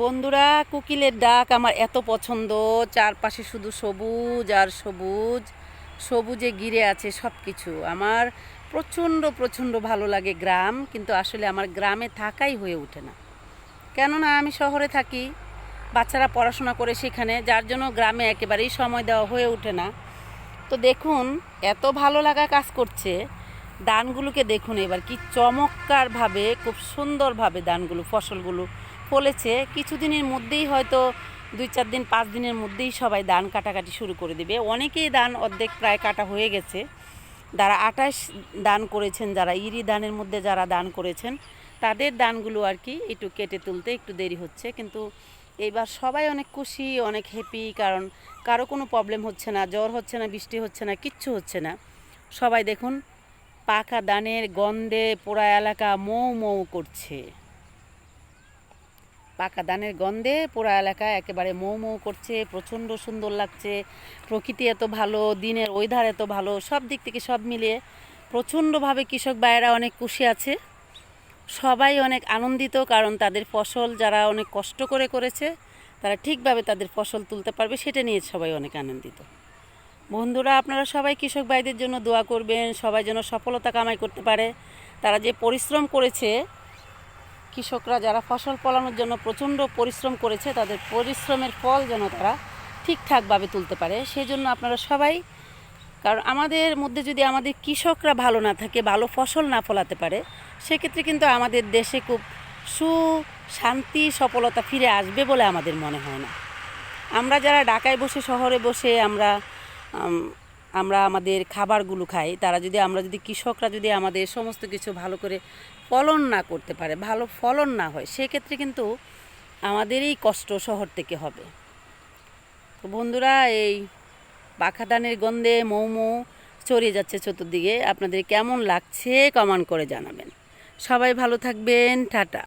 বন্ধুরা, কোকিলের ডাক আমার এত পছন্দ। চারপাশে শুধু সবুজ আর সবুজ। সবুজে ঘিরে আছে সব কিছু আমার প্রচণ্ড প্রচণ্ড ভালো লাগে গ্রাম, কিন্তু আসলে আমার গ্রামে থাকাই হয়ে ওঠে না। কেননা, আমি শহরে থাকি। বাচ্চারা পড়াশোনা করে সেখানে, যার জন্য গ্রামে একেবারেই সময় দেওয়া হয়ে ওঠে না। তো দেখুন, এত ভালো লাগা কাজ করছে। দানগুলোকে দেখুন এবার, কি চমৎকারভাবে, খুব সুন্দরভাবে দানগুলো, ফসলগুলো ফলেছে, কিছুদিনের মধ্যেই হয়তো দুই চার দিন, পাঁচ দিনের মধ্যেই সবাই ধান কাটাকাটি শুরু করে দেবে। অনেকেই ধান অর্ধেক প্রায় কাটা হয়ে গেছে। যারা আঠাশ দান করেছেন, যারা ইরি দানের মধ্যে যারা দান করেছেন, তাদের দানগুলো আর কি একটু কেটে তুলতে একটু দেরি হচ্ছে। কিন্তু এইবার সবাই অনেক খুশি, অনেক হ্যাপি কারণ কারও কোনো প্রবলেম হচ্ছে না, জ্বর হচ্ছে না, বৃষ্টি হচ্ছে না, কিচ্ছু হচ্ছে না। সবাই দেখুন, পাকা দানের গন্ধে পোড়া এলাকা মৌ মৌ করছে। পাকা ধানের গন্ধে পুরা এলাকা একেবারে মৌ মৌ করছে, প্রচণ্ড সুন্দর লাগছে, প্রকৃতি এত ভালো, দিনের ওয়েদার এত ভালো, সব দিক থেকে সব মিলিয়ে প্রচণ্ডভাবে কৃষক ভাইয়েরা অনেক খুশি আছে। সবাই অনেক আনন্দিত কারণ তাদের ফসল যারা অনেক কষ্ট করে করেছে, তারা ঠিকভাবে তাদের ফসল তুলতে পারবে, সেটা নিয়ে সবাই অনেক আনন্দিত। বন্ধুরা, আপনারা সবাই কৃষক ভাইদের জন্য দোয়া করবেন, সবাই যেন সফলতা কামাই করতে পারে। তারা যে পরিশ্রম করেছে কৃষকরা যারা ফসল ফলানোর জন্য প্রচণ্ড পরিশ্রম করেছে তাদের পরিশ্রমের ফল যেন তারা ঠিকঠাকভাবে তুলতে পারে। সেই জন্য আপনারা সবাই কারণ আমাদের মধ্যে যদি আমাদের কৃষকরা ভালো না থাকে ভালো ফসল না ফলাতে পারে সেক্ষেত্রে কিন্তু আমাদের দেশে খুব সু শান্তি সফলতা ফিরে আসবে বলে আমাদের মনে হয় না। আমরা যারা ঢাকায় বসে শহরে বসে আমরা আম, আমরা আমাদের খাবারগুলো খাই, তারা যদি আমরা যদি কৃষকরা যদি আমাদের সমস্ত কিছু ভালো করে ফলন না করতে পারে, ভালো ফলন না হয়, সেক্ষেত্রে কিন্তু আমাদেরই কষ্ট শহর থেকে হবে। তো বন্ধুরা, এই পাখা ধানের গন্ধে মৌ মৌ ছড়িয়ে যাচ্ছে চতুর্দিকে। আপনাদের কেমন লাগছে কমান করে জানাবেন। সবাই ভালো থাকবেন, টাটা।